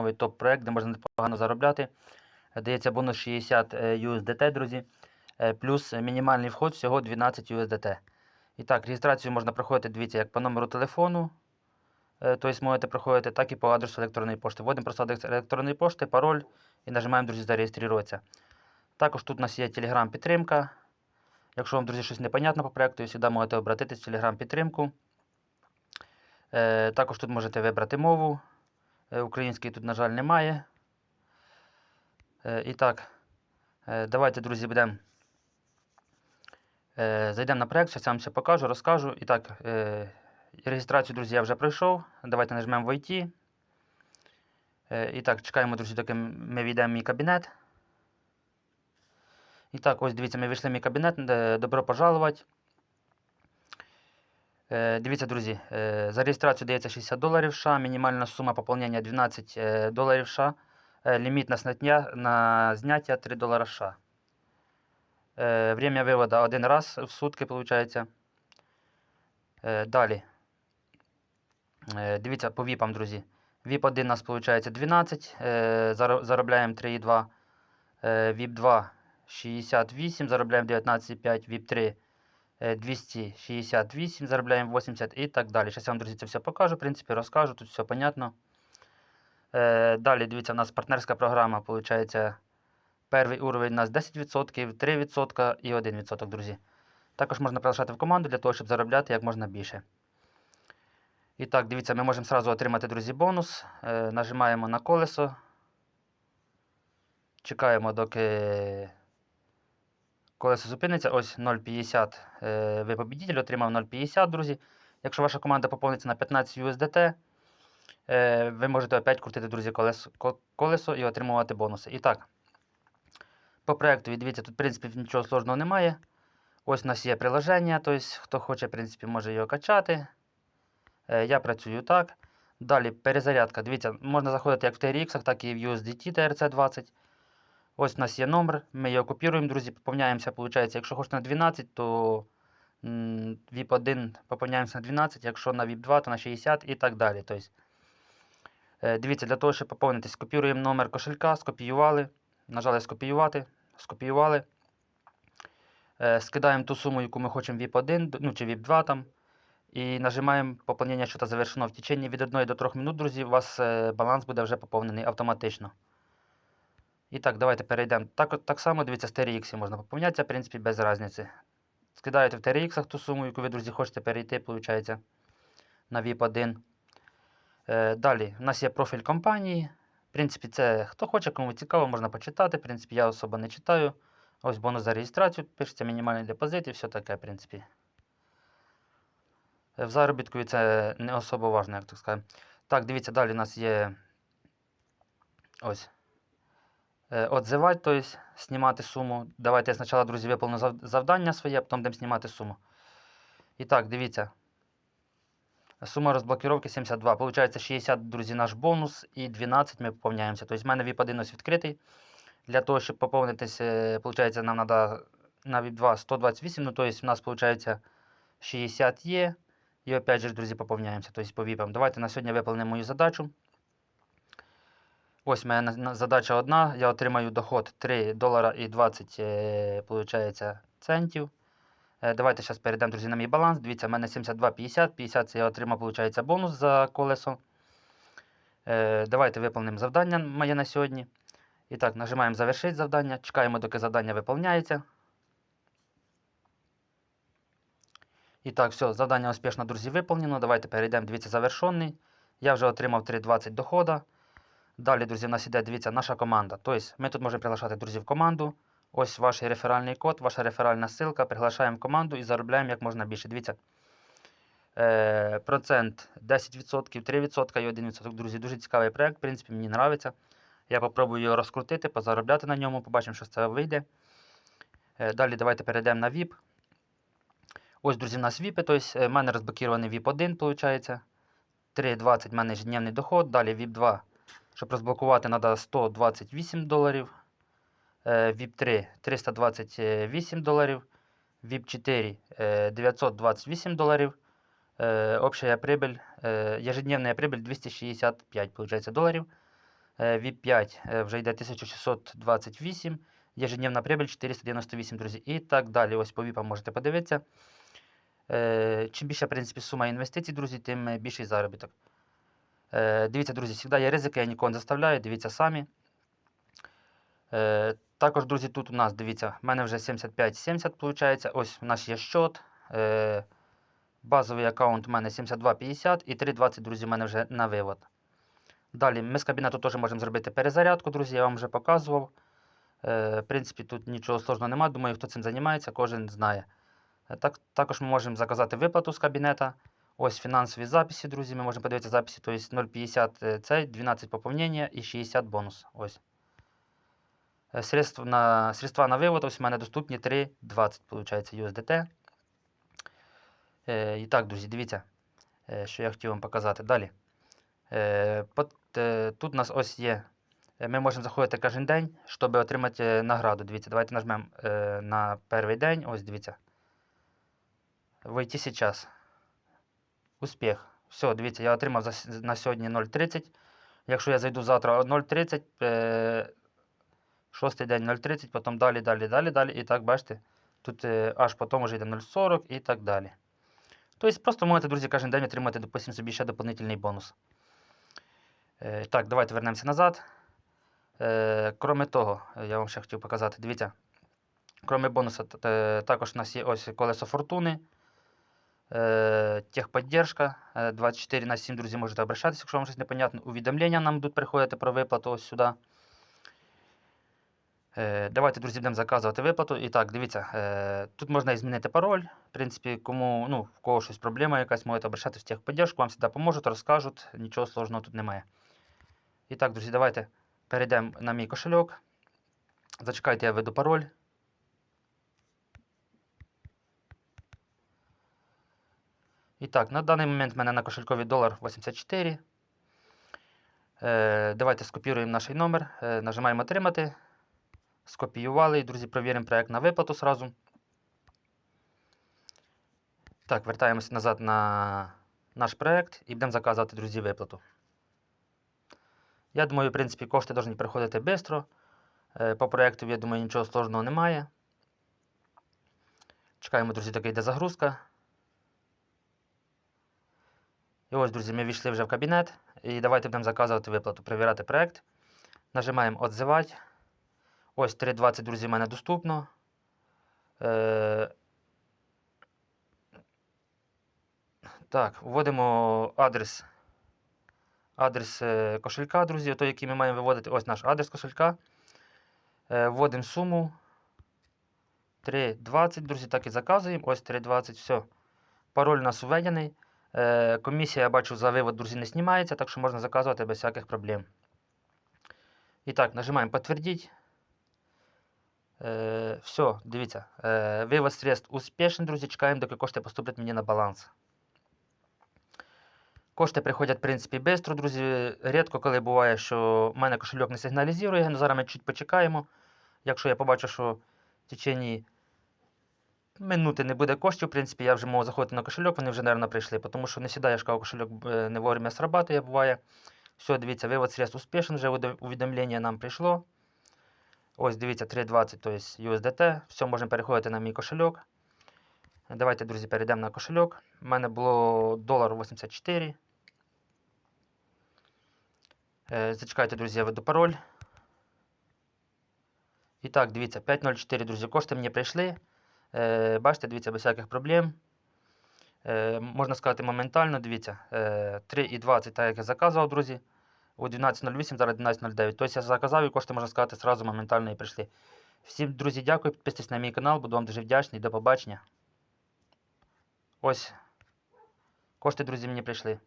новий топ-проект, де можна непогано заробляти. Е, Дається бонус 60 е, USDT, друзі. Е, Плюс мінімальний вход всього 12 USDT. І так, реєстрацію можна проходити, дивіться, як по номеру телефону. е, Тобто можете проходити, так і по адресу електронної пошти. Вводимо просто адрес електронної пошти, пароль і нажимаємо, друзі, зареєструватися. Також тут у нас є Telegram підтримка. Якщо вам, друзі, щось непонятно по проекту, ви завжди можете обратитись в Telegram підтримку. Е, також тут можете вибрати мову. Е, української тут, на жаль, немає. Е, і так, е, давайте, друзі, будемо. Зайдемо на проект, зараз я вам все покажу, розкажу. І так, реєстрацію, друзі, я вже пройшов. Давайте нажмемо «Войти». І так, чекаємо, друзі, доки ми війдемо в мій кабінет. І так, ось дивіться, ми вийшли в мій кабінет. Добро пожаловать. Е, Дивіться, друзі, е, за реєстрацію дається 60 доларів США, мінімальна сума поповнення 12 е, доларів США, ліміт на зняття, на зняття 3 долара США. Время виводу один раз в сутки, виходить. Далі. Дивіться по віпам, друзі. VIP 1 у нас виходить 12, е, заробляємо 3,2. Е, VIP 2 68, заробляємо 19,5, VIP 3 е, 268, заробляємо 80 і так далі. Зараз я вам, друзі, це все покажу, в принципі, розкажу, тут все понятно. Е, Далі, дивіться, у нас партнерська програма, виходить, перший уровень у нас 10%, 3% і 1%, друзі. Також можна приглашати в команду для того, щоб заробляти як можна більше. І так, дивіться, ми можемо зразу отримати, друзі, бонус. Е, нажимаємо на колесо. Чекаємо, доки колесо зупиниться. Ось 0,50. Е, ви побідітель, отримав 0,50, друзі. Якщо ваша команда поповниться на 15 USDT, е, ви можете опять крутити, друзі, колесо, колесо і отримувати бонуси. І так, по проекту, дивіться, тут, в принципі, нічого сложного немає. Ось у нас є приложення, тобто, хто хоче, в принципі, може його качати. Е, Я працюю так. Далі перезарядка. Дивіться, можна заходити як в TRX, так і в USDT TRC20. Ось у нас є номер, ми його копіруємо, друзі, поповняємося. Виходить, якщо хочете на 12, то VIP 1 поповняємося на 12, якщо на VIP 2, то на 60 і так далі. Тобто, е, дивіться, для того, щоб поповнитись, копіруємо номер кошелька, скопіювали, нажали скопіювати, скопіювали. Е, Скидаємо ту суму, яку ми хочемо VIP 1, ну чи VIP 2 там. І нажимаємо поповнення, що завершено в течение від 1 до 3 минут, друзі, у вас е, баланс буде вже поповнений автоматично. І так, давайте перейдемо. Так, так само, дивіться, з TRX можна поповнятися, в принципі, без різниці. Скидаєте в TRX ту суму, яку ви, друзі, хочете перейти, виходить, на VIP 1. Е, далі, у нас є профіль компанії. В принципі, це хто хоче, кому цікаво, можна почитати. В принципі, я особо не читаю. Ось бонус за реєстрацію, пишеться мінімальний депозит і все таке, в принципі. Е, В заробітку це не особо важно, як так сказати. Так, дивіться, далі у нас є ось. Е, Отзивати, тобто знімати суму. Давайте я спочатку, друзі, виповню завдання своє, а потім будемо знімати суму. І так, дивіться. Сума розблокировки 72. Получається 60, друзі, наш бонус і 12 ми поповняємося. Тобто в мене VIP 1 відкритий. Для того, щоб поповнитися, получається, нам треба на VIP 2 128. Ну, тобто, у нас виходить 60 є. І опять же, друзі, поповняємося. Тобто по VIP. Давайте на сьогодні виповнимо мою задачу. Ось моя задача одна. Я отримаю доход 3 долара і 20 е, центів. Е, Давайте зараз перейдемо, друзі, на мій баланс. Дивіться, в мене 72,50. 50 це я отримав, виходить, бонус за колесо. Е, Давайте виповнимо завдання моє на сьогодні. І так, нажимаємо завершити завдання. Чекаємо, доки завдання виповняється. І так, все, завдання успішно, друзі, виповнено. Давайте перейдемо. Дивіться, завершений. Я вже отримав 3,20 дохода. Далі, друзі, у нас іде, дивіться, наша команда. Тобто ми тут можемо приглашати друзів в команду. Ось ваш реферальний код, ваша реферальна ссылка. Приглашаємо в команду і заробляємо як можна більше. Дивіться. Е, процент 10%, 3% і 1%. Друзі, дуже цікавий проект. В принципі, мені подобається. Я попробую його розкрутити, позаробляти на ньому, побачимо, що з цього вийде. Е, далі давайте перейдемо на VIP. Ось, друзі, у нас VIP. Тобто, в мене розблокірований VIP 1, виходить. 3,20 в мене ежедневний доход. Далі VIP 2. Щоб розблокувати, треба 128 доларів. Е, VIP 3 328 доларів. VIP 4 е, 928 доларів. Е, Общая прибыль, е, ежедневная прибыль 265 получается, доларів. Е, VIP5 е, вже йде 1628. Ежедневна прибыль 498, друзі. І так далі. Ось по VIP можете подивитися. Е, Чим більша, в принципі, сума інвестицій, друзі, тим е, більший заробіток. Е, Дивіться, друзі, завжди є ризики, я нікого не заставляю, дивіться самі. Е, Також, друзі, тут у нас, дивіться, в мене вже 75-70 виходить. Ось у нас є щот. Е, Базовий аккаунт у мене 72,50 і 3,20, друзі, у мене вже на вивод. Далі ми з кабінету теж можемо зробити перезарядку, друзі, я вам вже показував. Е, В принципі, тут нічого сложного немає. Думаю, хто цим займається, кожен знає. Так, також ми можемо заказати виплату з кабінета. Ось фінансові записи, друзі. Ми можемо подивитися записи, тобто 0,50 е, цей, 12 поповнення і 60 бонус. Ось. Е, Средств на, средства на вивод, ось у мене доступні 3,20, виходить, USDT. І так, друзі, дивіться, е, що я хотів вам показати. Далі. Тут у нас ось є. Ми можемо заходити кожен день, щоб отримати награду. Дивіться, давайте нажмемо на перший день. Ось дивіться. Войти сейчас. Успіх. Все, дивіться, я отримав за, на сьогодні 0,30. Якщо я зайду завтра 0,30, е, шостий день 0,30, потім далі, далі, далі, далі. І так, бачите, тут е, аж потім вже йде 0,40 і так далі. Тобто просто можете, друзі, кожен день отримати, допустим, собі ще доповнительний бонус. Е, так, давайте вернемося назад. Кроме того, я вам ще хотів показати, дивіться. Кроме бонуса, також у нас є ось колесо фортуни. Е, техподдержка е, 24 на 7, друзі, можете обращатися, якщо вам щось непонятно. Увідомлення нам будуть приходити про виплату ось сюди. Е, Давайте, друзі, будемо заказувати виплату. І так, дивіться, тут можна змінити пароль. В принципі, кому, ну, в кого щось проблема якась, можете обращатися в техподдержку, вам завжди поможуть, розкажуть, нічого сложного тут немає. І так, друзі, давайте перейдемо на мій кошельок. Зачекайте, я введу пароль. І так, на даний момент в мене на кошелькові долар 84. Е, давайте скопіруємо наш номер, е, нажимаємо отримати. Скопіювали. І, друзі, провіримо проект на виплату сразу. Так, вертаємося назад на наш проект і будемо заказувати, друзі, виплату. Я думаю, в принципі, кошти повинні приходити швидко. По проекту, я думаю, нічого сложного немає. Чекаємо, друзі, таки йде загрузка. І ось, друзі, ми війшли вже в кабінет. І давайте будемо заказувати виплату, перевіряти проект. Нажимаємо «Отзивати». Ось 3.20, друзі, в мене доступно. Е... Так, вводимо адрес. Адрес е, кошелька, друзі, той, який ми маємо виводити. Ось наш адрес кошелька. Е, Вводимо суму. 3.20, друзі, так і заказуємо. Ось 3.20, все. Пароль у нас введений. Е, Комісія, я бачу, за вивод, друзі, не знімається, так що можна заказувати без всяких проблем. І так, нажимаємо «Подтвердить». Е, все, дивіться. Е, вивод средств успішний, друзі. Чекаємо, доки кошти поступлять мені на баланс. Кошти приходять, в принципі, швидко, друзі. Рідко, коли буває, що в мене кошельок не сигналізує. Ну, зараз ми чуть почекаємо. Якщо я побачу, що в течение минути не буде коштів, в принципі, я вже можу заходити на кошельок, вони вже, мабуть, прийшли. Тому що не сідає, кажу, кошельок е, не вовремя срабатує, буває. Все, дивіться, вивод средств успішний, вже увід- увідомлення нам прийшло. Ось, дивіться, 3.20, то есть USDT. Все, можемо переходити на мій кошельок. Давайте, друзі, перейдемо на кошельок. У мене було долар 84. Е, Зачекайте, друзі, я веду пароль. І так, дивіться, 5.04, друзі, кошти мені прийшли. Е, Бачите, дивіться, без всяких проблем. Е, Можна сказати, моментально, дивіться, е, 3.20, так як я заказував, друзі. У 12.08, зараз 12.09. Тобто я заказав і кошти, можна сказати, сразу моментально і прийшли. Всім, друзі, дякую. Підписуйтесь на мій канал, буду вам дуже вдячний. До побачення. Ось. Кошти, друзі, мені прийшли.